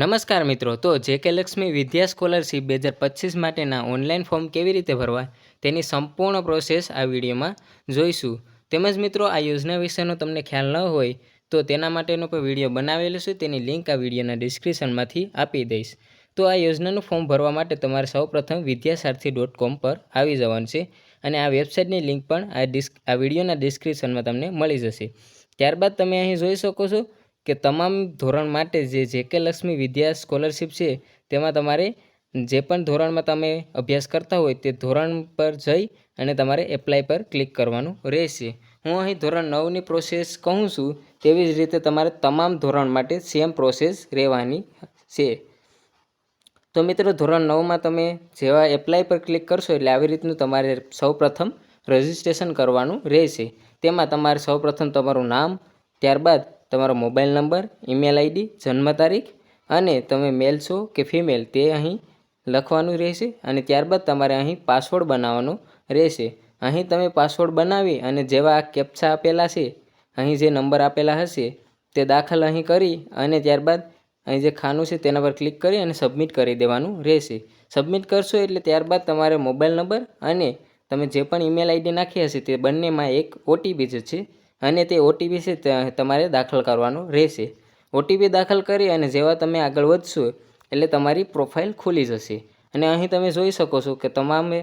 નમસ્કાર મિત્રો, તો જેકે લક્ષ્મી વિદ્યા સ્કોલરશીપ બે હજાર પચીસ માટેના ઓનલાઈન ફોર્મ કેવી રીતે ભરવા તેની સંપૂર્ણ પ્રોસેસ આ વિડીયોમાં જોઈશું. તેમજ મિત્રો, આ યોજના વિશેનો તમને ખ્યાલ ન હોય તો તેના માટેનો પણ વીડિયો બનાવેલો છે, તેની લિંક આ વિડીયોના ડિસ્ક્રિપ્શનમાંથી આપી દઈશ. તો આ યોજનાનું ફોર્મ ભરવા માટે તમારે સૌપ્રથમ વિદ્યાસારથી ડોટ કોમ પર આવી જવાનું છે અને આ વેબસાઇટની લિંક પણ આ ડિસ્ક, આ વિડીયોના ડિસ્ક્રિપ્શનમાં તમને મળી જશે. ત્યારબાદ તમે અહીં જોઈ શકો છો કે તમામ ધોરણ માટે જે જે કે લક્ષ્મી વિદ્યા સ્કોલરશિપ છે, તેમાં તમારે જે પણ ધોરણમાં તમે અભ્યાસ કરતા હોય તે ધોરણ પર જઈ અને તમારે એપ્લાય પર ક્લિક કરવાનું રહેશે. હું અહીં ધોરણ નવની પ્રોસેસ કહું છું, તેવી જ રીતે તમારે તમામ ધોરણ માટે સેમ પ્રોસેસ રહેવાની છે. તો મિત્રો, ધોરણ નવમાં તમે જેવા એપ્લાય પર ક્લિક કરશો એટલે આવી રીતનું તમારે સૌપ્રથમ રજિસ્ટ્રેશન કરવાનું રહેશે. તેમાં તમારે સૌપ્રથમ તમારું નામ, ત્યારબાદ તમારો મોબાઈલ નંબર, ઈમેલ આઈડી, જન્મ તારીખ અને તમે મેલ છો કે ફિમેલ તે અહીં લખવાનું રહેશે અને ત્યારબાદ તમારે અહીં પાસવર્ડ બનાવવાનો રહેશે. અહીં તમે પાસવર્ડ બનાવી અને જેવા કેપ્ચા આપેલા છે, અહીં જે નંબર આપેલા હશે તે દાખલ અહીં કરી અને ત્યારબાદ અહીં જે ખાનું છે તેના પર ક્લિક કરી અને સબમિટ કરી દેવાનું રહેશે. સબમિટ કરશો એટલે ત્યારબાદ તમારે મોબાઈલ નંબર અને તમે જે પણ ઈમેલ આઈડી નાખી હશે તે બંનેમાં એક ઓટીપી જ છે અને તે ઓટીપી છે તમારે દાખલ કરવાનો રહેશે. ઓટીપી દાખલ કરી અને જેવા તમે આગળ વધશો એટલે તમારી પ્રોફાઇલ ખુલી જશે. અને અહીં તમે જોઈ શકો છો કે તમામે,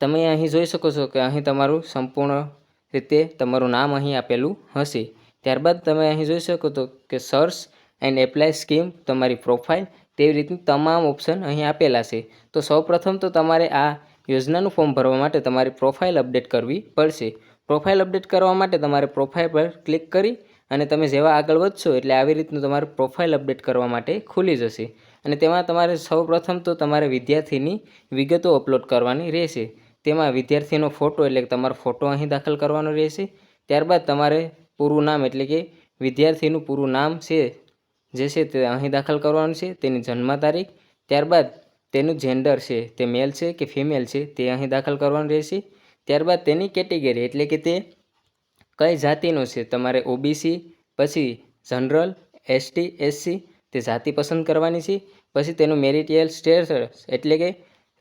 તમે અહીં જોઈ શકો છો કે અહીં તમારું સંપૂર્ણ રીતે તમારું નામ અહીં આપેલું હશે. ત્યારબાદ તમે અહીં જોઈ શકો છો કે સર્ચ એન્ડ એપ્લાય સ્કીમ તમારી પ્રોફાઇલ તેવી રીતની તમામ ઓપ્શન અહીં આપેલા છે. તો સૌપ્રથમ તો તમારે આ યોજનાનું ફોર્મ ભરવા માટે તમારી પ્રોફાઇલ અપડેટ કરવી પડશે. પ્રોફાઇલ અપડેટ કરવા માટે તમારે પ્રોફાઇલ પર ક્લિક કરી અને તમે જેવા આગળ વધશો એટલે આવી રીતનું તમારે પ્રોફાઇલ અપડેટ કરવા માટે ખુલી જશે. અને તેમાં તમારે સૌપ્રથમ તો તમારે વિદ્યાર્થીની વિગતો અપલોડ કરવાની રહેશે. તેમાં વિદ્યાર્થીનો ફોટો એટલે કે તમારો ફોટો અહીં દાખલ કરવાનો રહેશે. ત્યારબાદ તમારે પૂરું નામ એટલે કે વિદ્યાર્થીનું પૂરું નામ છે, જે છે તે અહીં દાખલ કરવાનું છે, તેની જન્મ તારીખ. ત્યારબાદ તેનું જેન્ડર છે, તે મેલ છે કે ફિમેલ છે તે અહીં દાખલ કરવાનું રહેશે. ત્યારબાદ તેની કેટેગરી એટલે કે તે કઈ જાતિનો છે? તમારે ઓબીસી પછી જનરલ એસટી એસસી તે જાતિ પસંદ કરવાની છે. પછી તેનું મેરિટિયલ સ્ટેટસ એટલે કે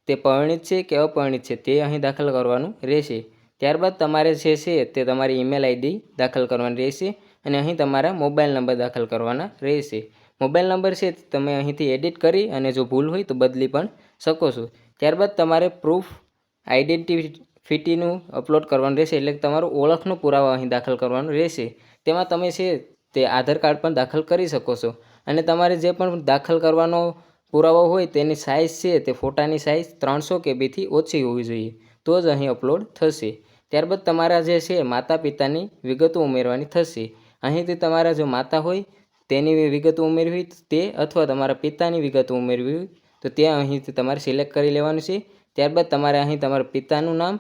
તે પરિણિત છે કે અપરણિત છે તે અહીં દાખલ કરવાનું રહેશે. ત્યારબાદ તમારે જે છે તે તમારી ઈમેલ આઈડી દાખલ કરવાની રહેશે અને અહીં તમારા મોબાઈલ નંબર દાખલ કરવાના રહેશે. મોબાઈલ નંબર છે તમે અહીંથી એડિટ કરી અને જો ભૂલ હોય તો બદલી પણ શકો છો. ત્યારબાદ તમારે પ્રૂફ આઈડેન્ટિફિટીનું અપલોડ કરવાનું રહેશે એટલે તમારું ઓળખનો પુરાવો અહીં દાખલ કરવાનો રહેશે. તેમાં તમે છે તે આધાર કાર્ડ પણ દાખલ કરી શકો છો. અને તમારે જે પણ દાખલ કરવાનો પુરાવો હોય તેની સાઇઝ છે તે ફોટાની સાઇઝ ત્રણસો કેબીથી ઓછી હોવી જોઈએ. તો જ અહીં અપલોડ થશે. ત્યારબાદ તમારા જે છે માતા પિતાની વિગતો ઉમેરવાની થશે. અહીંથી તમારા જો માતા હોય તેની વિગતો ઉમેરવી તે અથવા તમારા પિતાની વિગતો ઉમેરવી તો તે અહીંથી તમારે સિલેક્ટ કરી લેવાનું છે. ત્યારબાદ તમારે અહીં તમારા પિતાનું નામ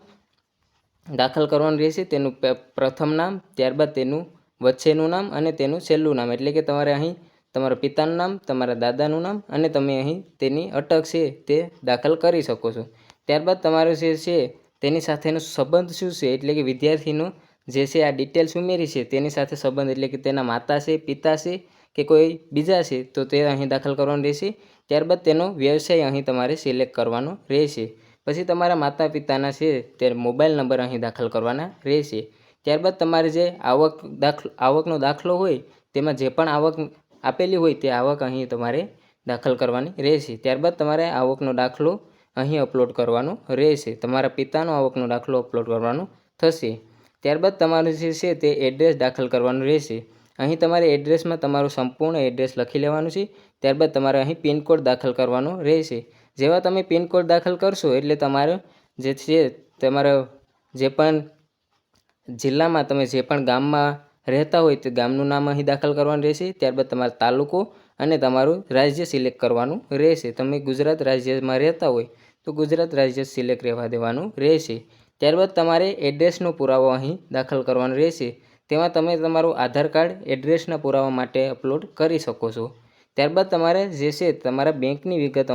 દાખલ કરવાનું રહેશે તેનું પ્રથમ નામ, ત્યારબાદ તેનું વચ્ચેનું નામ અને તેનું છેલ્લું નામ. એટલે કે તમારે અહીં તમારા પિતાનું નામ, તમારા દાદાનું નામ અને તમે અહીં તેની અટક છે તે દાખલ કરી શકો છો. ત્યારબાદ તમારો જે છે તેની સાથેનો સંબંધ શું છે? એટલે કે વિદ્યાર્થીનું જે છે આ ડિટેલ્સ ઉમેરી છે તેની સાથે સંબંધ, એટલે કે તેના માતા છે, પિતા છે કે કોઈ બીજા છે, તો તે અહીં દાખલ કરવાનું રહેશે. ત્યારબાદ તેનો વ્યવસાય અહીં તમારે સિલેક્ટ કરવાનો રહેશે. પછી તમારા માતા પિતાના છે તે મોબાઈલ નંબર અહીં દાખલ કરવાના રહેશે. ત્યારબાદ તમારે જે આવક દાખલો આવકનો દાખલો હોય, તેમાં જે પણ આવક આપેલી હોય તે આવક અહીં તમારે દાખલ કરવાની રહેશે. ત્યારબાદ તમારે આવકનો દાખલો અહીં અપલોડ કરવાનો રહેશે. તમારા પિતાનો આવકનો દાખલો અપલોડ કરવાનો થશે. ત્યારબાદ તમારું જે છે તે એડ્રેસ દાખલ કરવાનું રહેશે. અહીં તમારે એડ્રેસમાં તમારું સંપૂર્ણ એડ્રેસ લખી લેવાનું છે. ત્યારબાદ તમારે અહીં પિનકોડ દાખલ કરવાનો રહેશે. જેવા તમે પિનકોડ દાખલ કરશો એટલે તમારે જે છે તમારા જે પણ જિલ્લામાં તમે જે પણ ગામમાં રહેતા હોય તે ગામનું નામ અહીં દાખલ કરવાનું રહેશે. ત્યારબાદ તમારો તાલુકો અને તમારું રાજ્ય સિલેક્ટ કરવાનું રહેશે. તમે ગુજરાત રાજ્યમાં રહેતા હોય તો ગુજરાત રાજ્ય સિલેક્ટ રહેવા દેવાનું રહેશે. ત્યારબાદ તમારે એડ્રેસનો પુરાવો અહીં દાખલ કરવાનો રહેશે. તેમાં તમે તમારું આધાર કાર્ડ, એડ્રેસના પુરાવા માટે અપલોડ કરી શકો છો. ત્યારબાદ તમારે જે છે તમારા બેંકની વિગત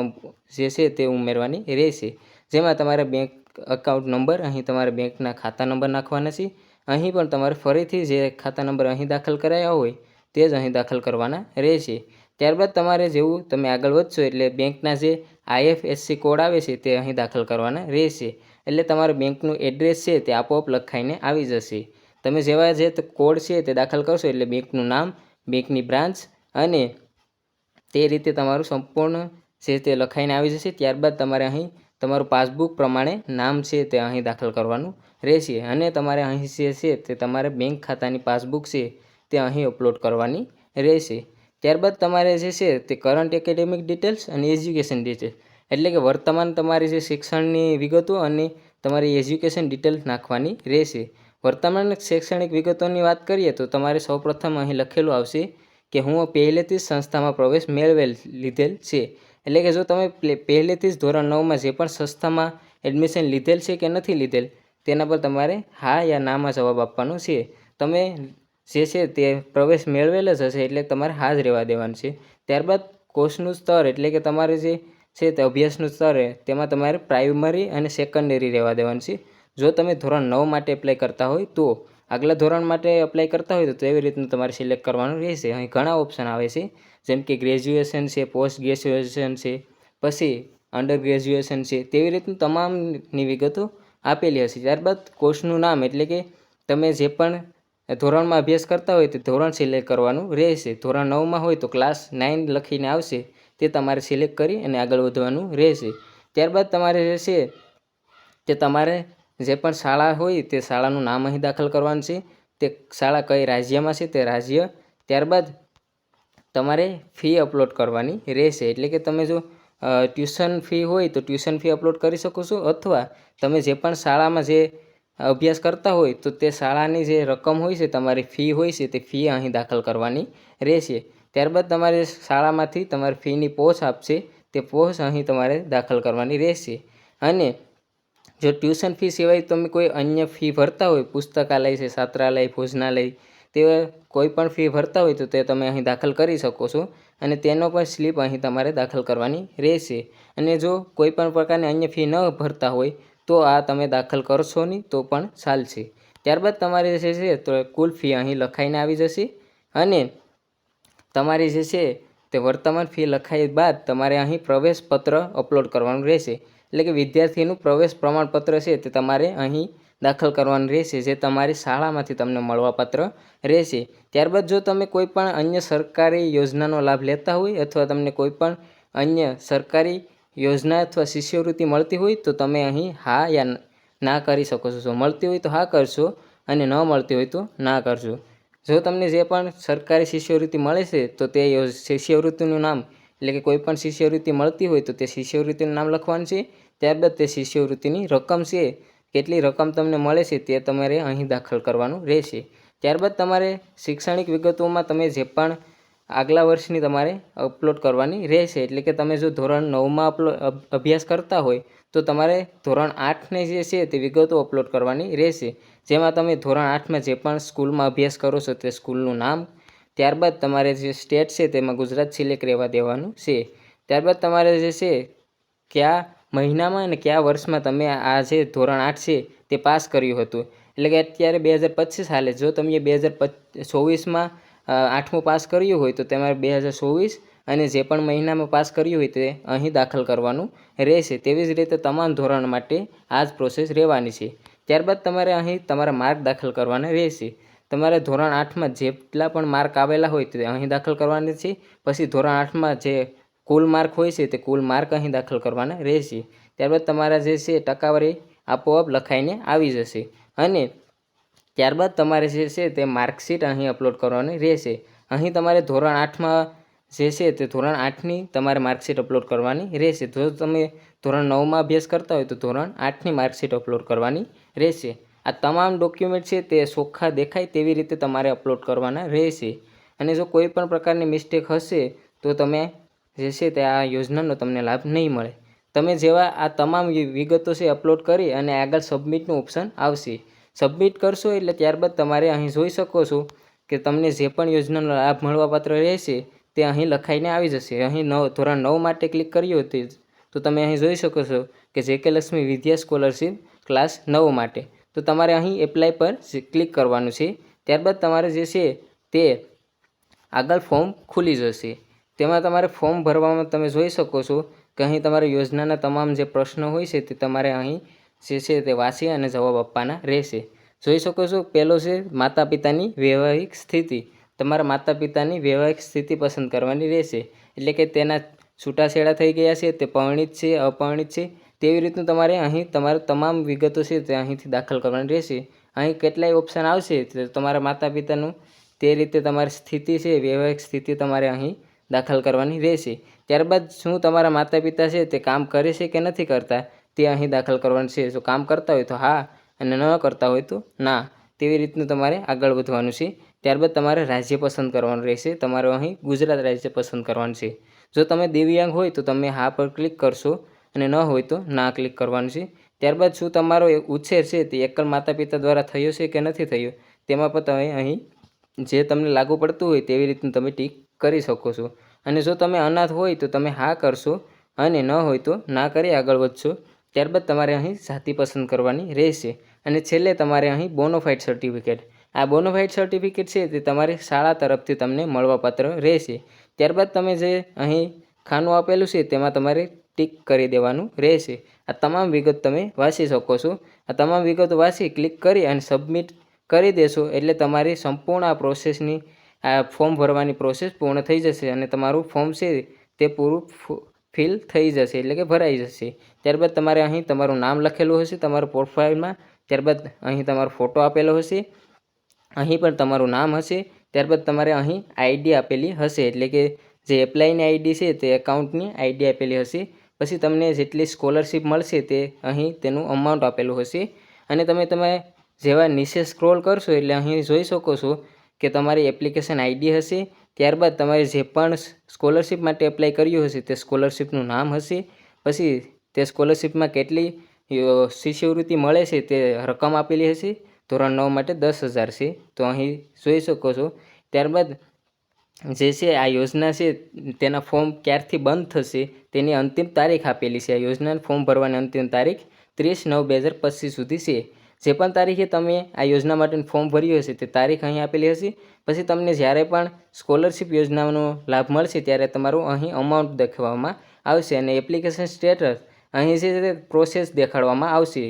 જે છે તે ઉમેરવાની રહેશે. જેમાં તમારે બેંક અકાઉન્ટ નંબર અહીં તમારે બેંકના ખાતા નંબર નાખવાના છે. અહીં પણ તમારે ફરીથી જે ખાતા નંબર અહીં દાખલ કરાયા હોય તે જ અહીં દાખલ કરવાના રહેશે. ત્યારબાદ તમારે જેવું તમે આગળ વધશો એટલે બેંકના જે આઈએફએસસી કોડ આવે છે તે અહીં દાખલ કરવાના રહેશે. એટલે તમારું બેંકનું એડ્રેસ છે તે આપોઆપ લખાઈને આવી જશે. તમે જેવા જે કોડ છે તે દાખલ કરશો એટલે બેંકનું નામ, બેંકની બ્રાન્ચ અને તે રીતે તમારું સંપૂર્ણ છે તે લખાઈને આવી જશે. ત્યારબાદ તમારે અહીં તમારું પાસબુક પ્રમાણે નામ છે તે અહીં દાખલ કરવાનું રહેશે અને તમારે અહીં જે છે તે તમારે બેંક ખાતાની પાસબુક છે તે અહીં અપલોડ કરવાની રહેશે. ત્યારબાદ તમારે જે છે તે કરંટ એકેડેમિક ડિટેલ્સ અને એજ્યુકેશન ડિટેલ્સ એટલે કે વર્તમાન તમારી જે શિક્ષણની વિગતો અને તમારી એજ્યુકેશન ડિટેલ્સ નાખવાની રહેશે. વર્તમાન શૈક્ષણિક વિગતોની વાત કરીએ તો તમારે સૌપ્રથમ અહીં લખેલું આવશે કે હું પહેલેથી જ સંસ્થામાં પ્રવેશ મેળવેલ લીધેલ છે. એટલે કે જો તમે પહેલેથી જ ધોરણ નવમાં જે પણ સંસ્થામાં એડમિશન લીધેલ છે કે નથી લીધેલ, તેના પર તમારે હા યા નામાં જવાબ આપવાનો છે. તમે જે છે તે પ્રવેશ મેળવેલ જ હશે એટલે તમારે હા જ રહેવા દેવાનું છે. ત્યારબાદ કોર્સનું સ્તર એટલે કે તમારે જે છે તે અભ્યાસનું સ્તર તેમાં તમારે પ્રાઇમરી અને સેકન્ડરી રહેવા દેવાનું છે. જો તમે ધોરણ નવ માટે એપ્લાય કરતા હોય તો આગલા ધોરણ માટે એપ્લાય કરતા હોય તો તેવી રીતનું તમારે સિલેક્ટ કરવાનું રહેશે. અહીં ઘણા ઓપ્શન આવે છે. જેમ કે ગ્રેજ્યુએશન છે પોસ્ટ ગ્રેજ્યુએશન છે, પછી અંડર ગ્રેજ્યુએશન છે, તેવી રીતનું તમામની વિગતો આપેલી હશે. ત્યારબાદ કોર્સનું નામ એટલે કે તમે જે પણ ધોરણમાં અભ્યાસ કરતા હોય તો ધોરણ સિલેક્ટ કરવાનું રહેશે. ધોરણ નવમાં હોય તો ક્લાસ નાઇન લખીને આવશે. તે તમારે સિલેક્ટ કરી અને આગળ વધવાનું રહેશે. ત્યારબાદ તમારે રહેશે તે તમારે જે પણ શાળા હોય તે શાળાનું નામ અહીં દાખલ કરવાનું છે. તે શાળા કઈ રાજ્યમાં છે તે રાજ્ય ત્યારબાદ તમારે ફી અપલોડ કરવાની રહેશે. એટલે કે તમે જો ટ્યુશન ફી હોય તો ટ્યુશન ફી અપલોડ કરી શકો છો અથવા તમે જે પણ શાળામાં જે અભ્યાસ કરતા હોય તો તે શાળાની જે રકમ હોય છે, તમારી ફી હોય છે તે ફી અહીં દાખલ કરવાની રહેશે. ત્યારબાદ તમારે શાળામાંથી તમારી ફીની પોચ આપશે. તે પોચ અહીં તમારે દાખલ કરવાની રહેશે. અને જો ટ્યુશન ફી સિવાય તમે કોઈ અન્ય ફી ભરતા હોય, પુસ્તકાલય છે, છાત્રાલય, ભોજનાલય, તેવા કોઈ પણ ફી ભરતા હોય તો તે તમે અહીં દાખલ કરી શકો છો અને તેનો પણ સ્લીપ અહીં તમારે દાખલ કરવાની રહેશે. અને જો કોઈ પણ પ્રકારની અન્ય ફી ન ભરતા હોય, તો આ તમે દાખલ કરશો નહીં, તો પણ ચાલશે. ત્યારબાદ તમારે જે છે, તો કુલ ફી અહીં લખાઈને આવી જશે અને તમારી જે છે, તે વર્તમાન ફી લખાઈ બાદ તમારે અહીં પ્રવેશ પત્ર અપલોડ કરવાનું રહેશે. એટલે કે વિદ્યાર્થીનું પ્રવેશ પ્રમાણપત્ર છે તે તમારે અહીં દાખલ કરવાનું રહેશે, જે તમારી શાળામાંથી તમને મળવાપાત્ર રહેશે. ત્યારબાદ જો તમે કોઈપણ અન્ય સરકારી યોજનાનો લાભ લેતા હોય અથવા તમને કોઈ પણ અન્ય સરકારી યોજના અથવા શિષ્યવૃત્તિ મળતી હોય, તો તમે અહીં હા યા ના કરી શકો છો. જો મળતી હોય તો હા કરશો અને ન મળતી હોય તો ના કરશો. જો તમને જે પણ સરકારી શિષ્યવૃત્તિ મળે છે, તો તે શિષ્યવૃત્તિનું નામ, એટલે કે કોઈ પણ શિષ્યવૃત્તિ મળતી હોય તો તે શિષ્યવૃત્તિનું નામ લખવાનું છે. ત્યારબાદ તે શિષ્યવૃત્તિની રકમ છે, કેટલી રકમ તમને મળે છે તે તમારે અહીં દાખલ કરવાનું રહેશે. ત્યારબાદ તમારે શૈક્ષણિક વિગતોમાં તમે જે પણ આગલા વર્ષની તમારે અપલોડ કરવાની રહેશે. એટલે કે તમે જો ધોરણ નવમાં અપલો અભ્યાસ કરતા હોય, તો તમારે ધોરણ આઠને જે છે તે વિગતો અપલોડ કરવાની રહેશે. જેમાં તમે ધોરણ આઠમાં જે પણ સ્કૂલમાં અભ્યાસ કરો છો તે સ્કૂલનું નામ, ત્યારબાદ તમારે જે સ્ટેટ છે તેમાં ગુજરાત સિલેક્ટ રહેવા દેવાનું છે. ત્યારબાદ તમારે જે છે, કયા મહિનામાં અને કયા વર્ષમાં તમે આ જે ધોરણ આઠ છે તે પાસ કર્યું હતું? એટલે કે અત્યારે બે હજાર પચીસ હાલે. જો તમે બે હજાર ચોવીસમાં આઠમું પાસ કર્યું હોય તો તમારે બે હજાર ચોવીસ અને જે પણ મહિનામાં પાસ કર્યું હોય તે અહીં દાખલ કરવાનું રહેશે. તેવી જ રીતે તમામ ધોરણ માટે આ જ પ્રોસેસ રહેવાની છે. ત્યારબાદ તમારે અહીં તમારા માર્ક દાખલ કરવાના રહેશે. તમારે ધોરણ આઠમાં જેટલા પણ માર્ક આવેલા હોય તે અહીં દાખલ કરવાના છે. પછી ધોરણ આઠમાં જે કુલ માર્ક હોય છે તે કુલ માર્ક અહીં દાખલ કરવાના રહેશે. ત્યારબાદ તમારા જે છે ટકાવારી આપોઆપ લખાઈને આવી જશે અને ત્યારબાદ તમારે જે છે તે માર્કશીટ અહીં અપલોડ કરવાની રહેશે. અહીં તમારે ધોરણ આઠમાં જે છે તે ધોરણ આઠની તમારે માર્કશીટ અપલોડ કરવાની રહેશે. જો તમે ધોરણ નવમાં અભ્યાસ કરતા હોય તો ધોરણ આઠની માર્કશીટ અપલોડ કરવાની રહેશે. આ તમામ ડોક્યુમેન્ટ છે તે ચોખ્ખા દેખાય તેવી રીતે તમારે અપલોડ કરવાના રહેશે. અને જો કોઈ પણ પ્રકારની મિસ્ટેક હશે તો તમે જે છે તે આ યોજનાનો તમને લાભ નહીં મળે. તમે જેવા આ તમામ વિગતો છે અપલોડ કરી અને આગળ સબમિટનું ઓપ્શન આવશે. સબમિટ કરશો એટલે ત્યારબાદ તમારે અહીં જોઈ શકો છો કે તમને જે પણ યોજનાનો લાભ મળવાપાત્ર રહેશે તે અહીં લખાઈને આવી જશે. અહીં નવ, ધોરણ નવ માટે ક્લિક કર્યું હતું તો તમે અહીં જોઈ શકો છો કે જે કે લક્ષ્મી વિદ્યા સ્કોલરશીપ ક્લાસ નવ માટે. તો તમારે અહીં એપ્લાય પર ક્લિક કરવાનું છે. ત્યારબાદ તમારે જે છે તે આગળ ફોર્મ ખુલી જશે. તેમાં તમારે ફોર્મ ભરવામાં તમે જોઈ શકો છો કે અહીં તમારે યોજનાના તમામ જે પ્રશ્નો હોય છે તે તમારે અહીં જે છે તે વાંચી અને જવાબ આપવાના રહેશે. જોઈ શકો છો પહેલો છે માતા પિતાની વૈવાહિક સ્થિતિ. તમારા માતા પિતાની વૈવાહિક સ્થિતિ પસંદ કરવાની રહેશે. એટલે કે તેના છૂટાછેડા થઈ ગયા છે, તે પરિણિત છે, અપરણિત છે, તેવી રીતનું તમારે અહીં તમારે તમામ વિગતો છે તે અહીંથી દાખલ કરવાની રહેશે. અહીં કેટલાય ઓપ્શન આવશે, તો તમારા માતા પિતાનું તે રીતે તમારી સ્થિતિ છે, વૈવાહિક સ્થિતિ તમારે અહીં દાખલ કરવાની રહેશે. ત્યારબાદ શું તમારા માતા પિતા છે તે કામ કરે છે કે નથી કરતા? તે અહીં દાખલ કરવાનું છે. જો કામ કરતા હોય તો હા અને ન કરતા હોય તો ના. તેવી રીતનું તમારે આગળ વધવાનું છે. ત્યારબાદ તમારે રાજ્ય પસંદ કરવાનું રહેશે. તમારે અહીં ગુજરાત રાજ્ય પસંદ કરવાનું છે. જો તમે દિવ્યાંગ હોય તો તમે હા પર ક્લિક કરશો અને ન હોય તો ના ક્લિક કરવાનું છે. ત્યારબાદ શું તમારો ઉછેર છે તે એકલ માતા પિતા દ્વારા થયો છે કે નથી થયો? તેમાં પણ તમે અહીં જે તમને લાગુ પડતું હોય તેવી રીતનું તમે ટીક કરી શકો છો. અને જો તમે અનાથ હોય તો તમે હા કરશો અને ન હોય તો ના કરી આગળ વધશો. ત્યારબાદ તમારે અહીં જાતિ પસંદ કરવાની રહેશે. અને છેલ્લે તમારે અહીં બોનોફાઇડ સર્ટિફિકેટ આ બોનોફાઇડ સર્ટિફિકેટ છે તે તમારી શાળા તરફથી તમને મળવાપાત્ર રહેશે. ત્યારબાદ તમે જે અહીં ખાનું આપેલું છે તેમાં તમારે ટીક કરી દેવાનું રહેશે. આ તમામ વિગત તમે વાંચી શકો છો. આ તમામ વિગતો વાંચી ક્લિક કરી અને સબમિટ કરી દેશો. એટલે તમારી સંપૂર્ણ આ પ્રોસેસની આ ફોર્મ ભરવાની પ્રોસેસ પૂર્ણ થઈ જશે અને તમારું ફોર્મ છે તે પૂરું ફિલ થઈ જશે, એટલે કે ભરાઈ જશે. ત્યારબાદ તમારે અહીં તમારું નામ લખેલું હશે, તમારું પ્રોફાઇલમાં, ત્યારબાદ અહીં તમારો ફોટો આપેલો હશે, અહીં પણ તમારું નામ હશે, ત્યારબાદ તમારે અહીં આઈડી આપેલી હશે, એટલે કે જે એપ્લાયની આઈડી છે તે એકાઉન્ટની આઈડી આપેલી હશે. પછી તમને જેટલી સ્કોલરશિપ મળશે તે અહીં તેનું અમાઉન્ટ આપેલું હશે. અને તમે તમે જેવા નીચે સ્ક્રોલ કરશો એટલે અહીં જોઈ શકો છો કે તમારી એપ્લિકેશન આઈડી હશે, ત્યારબાદ તમારે જે પણ સ્કોલરશિપ માટે એપ્લાય કર્યું હશે તે સ્કોલરશિપનું નામ હશે. પછી તે સ્કોલરશિપમાં કેટલી શિષ્યવૃત્તિ મળે છે તે રકમ આપેલી હશે? ધોરણ નવ માટે દસ હજાર છે. તો અહીં જોઈ શકો છો. ત્યારબાદ જે છે આ યોજના છે, તેના ફોર્મ ક્યારથી બંધ થશે તેની અંતિમ તારીખ આપેલી છે. આ યોજના ફોર્મ ભરવાની અંતિમ તારીખ ત્રીસ નવ બે હજાર પચીસ સુધી છે. જે પણ તારીખે તમે આ યોજના માટેનું ફોર્મ ભર્યું હશે તે તારીખ અહીં આપેલી હશે. પછી તમને જ્યારે પણ સ્કોલરશિપ યોજનાનો લાભ મળશે ત્યારે તમારું અહીં અમાઉન્ટ દેખાડવામાં આવશે અને એપ્લિકેશન સ્ટેટસ અહીં જે પ્રોસેસ દેખાડવામાં આવશે.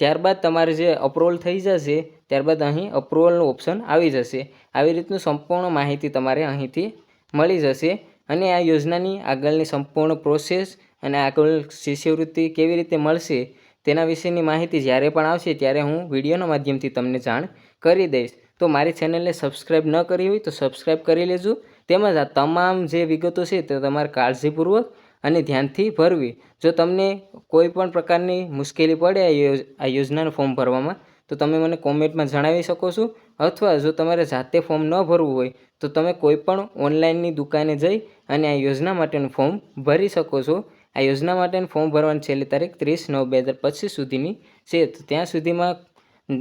ત્યારબાદ તમારે જે અપ્રુવલ થઈ જશે ત્યારબાદ અહીં અપ્રુવલનું ઓપ્શન આવી જશે. આવી રીતનું સંપૂર્ણ માહિતી તમારે અહીંથી મળી જશે અને આ યોજનાની આગળની સંપૂર્ણ પ્રોસેસ અને આગળ શિષ્યવૃત્તિ કેવી રીતે મળશે તેના વિશેની માહિતી જ્યારે પણ આવશે ત્યારે હું વિડીયોના માધ્યમથી તમને જાણ કરી દઈશ. તો મારી ચેનલને સબસ્ક્રાઈબ ન કરી હોય તો સબસ્ક્રાઈબ કરી લેજો. તેમજ આ તમામ જે વિગતો છે તે તમારે કાળજીપૂર્વક અને ધ્યાનથી ભરવી. જો તમને કોઈ પણ પ્રકારની મુશ્કેલી પડે આ યોજનાનું ફોર્મ ભરવામાં, તો તમે મને કોમેન્ટમાં જણાવી શકો છો. અથવા જો તમારે જાતે ફોર્મ ન ભરવું હોય, તો તમે કોઈ પણ ઓનલાઈનની દુકાને જઈ અને આ યોજના માટેનું ફોર્મ ભરી શકો છો. આ યોજના માટેનું ફોર્મ ભરવાની છેલ્લી તારીખ ત્રીસ નવ બે હજાર પચીસ સુધીની છે. તો ત્યાં સુધીમાં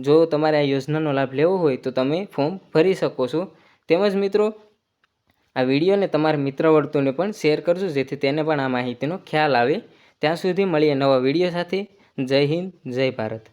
જો તમારે આ યોજનાનો લાભ લેવો હોય તો તમે ફોર્મ ભરી શકો છો. તેમજ મિત્રો, આ વિડીયોને તમારા મિત્ર વર્તુને પણ શેર કરજો, જેથી તેને પણ આ માહિતીનો ખ્યાલ આવે. ત્યાં સુધી મળીએ નવા વીડિયો સાથે. જય હિન્દ, જય ભારત.